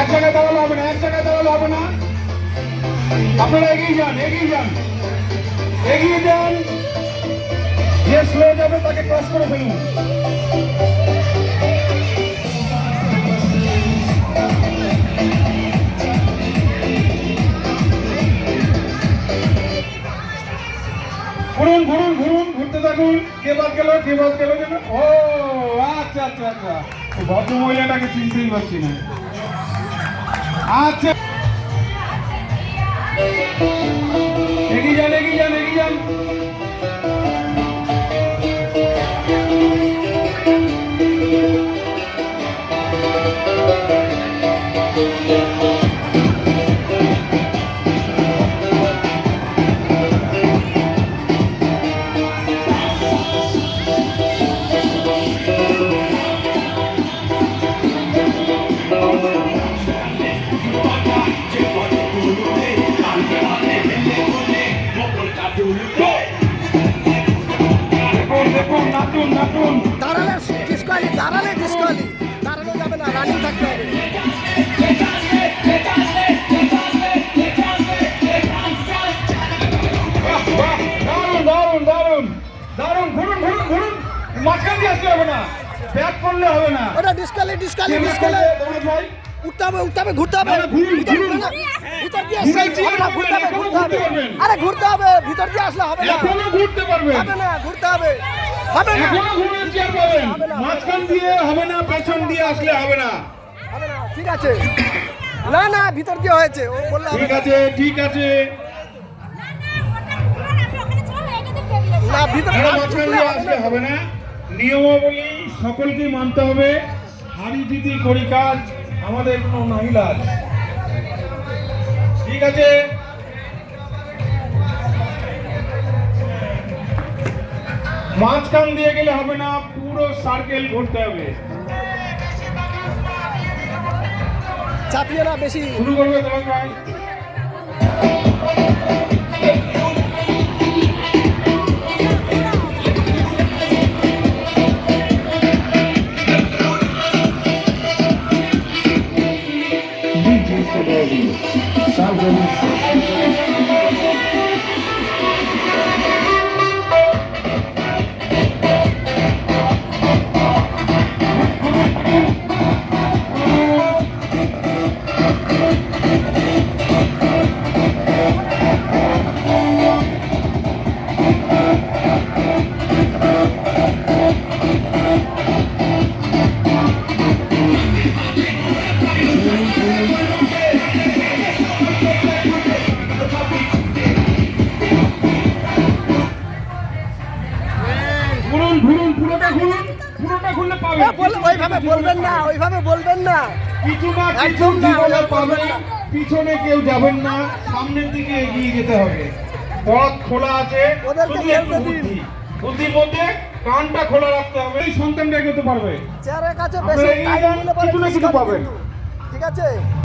এক জায়গায় দাঁড়ালে হবে না এক জায়গায় দাঁড়ালে হবে না। আপনারা এগিয়ে যান এগিয়ে যান। এগিয়ে যান। যে স্লো যাবে, তাকে ক্রস করে ফেলুন। ঘুরুন ঘুরতে থাকুন কে বাদ গেল, কে বাদ গেল ও আচ্ছা আচ্ছা আচ্ছা। ভদ্র মহিলাটাকে চিনতেই পারছি না। আচ্ছা। এগিয়ে যান এগিয়ে যান এগিয়ে যান। দাঁড়ালে ডিসকালি দাঁড়ালে ডিসকালি দাঁড়ানো যাবে না রানিং থাকতে হবে। দারুণ ঘুরুন ঘুরুন ঘুরুন। মাঝখান দিয়ে আসতে হবে না। ব্যাক করলে হবে না। ওটা ডিসকালি ডিসকালি ডিসকালি। ভাই উঠতে হবে উঠতে হবে ঘুরতে হবে। ভিতর- দিয়ে আসলে হবে না ঘুরতে হবে ঘুরতে হবে। আরে ঘুরতে হবে ভিতর দিয়ে আসলে হবে না। ঘুরতে পারবেন। হবে না ঘুরতে হবে। হবে না। মাঝখান দিয়ে হবে না পেছন দিয়ে আসলে হবে না। হবে না ঠিক আছে। না না ভিতর দিয়ে হয়েছে ও বললে হবে ঠিক আছে ঠিক আছে। না ভিতর মাঝখান দিয়ে আসলে হবে না নিয়মাবলী সকলকে মানতে হবে। হারি জিতি করি কাজ আমাদের কোনো আছে। ঠিক আছে? মাঝখান দিয়ে গেলে হবে না পুরো সার্কেল ঘুরতে হবে। চাপিয়ে না বেশি। শুরু করবে তোমার ভাই ঘুরুন ঘুরুন পুরোটা ঘুরুন পুরোটা ঘুরলে পাবেন। ওইভাবে বলবেন না ওইভাবে বলবেন না। কিছু না কিছু জীবনে পাবেন পিছনে কেউ যাবেন না সামনের দিকে এগিয়ে যেতে হবে। পথ খোলা আছে শুধু একটু বুদ্ধি। বুদ্ধির মধ্যে কানটা খোলা রাখতে হবে। এই সন্তানটা এগোতে পারবে। চেয়ারের কাছে বেশি টাইম পরে কিছু পাবেন। ঠিক আছে?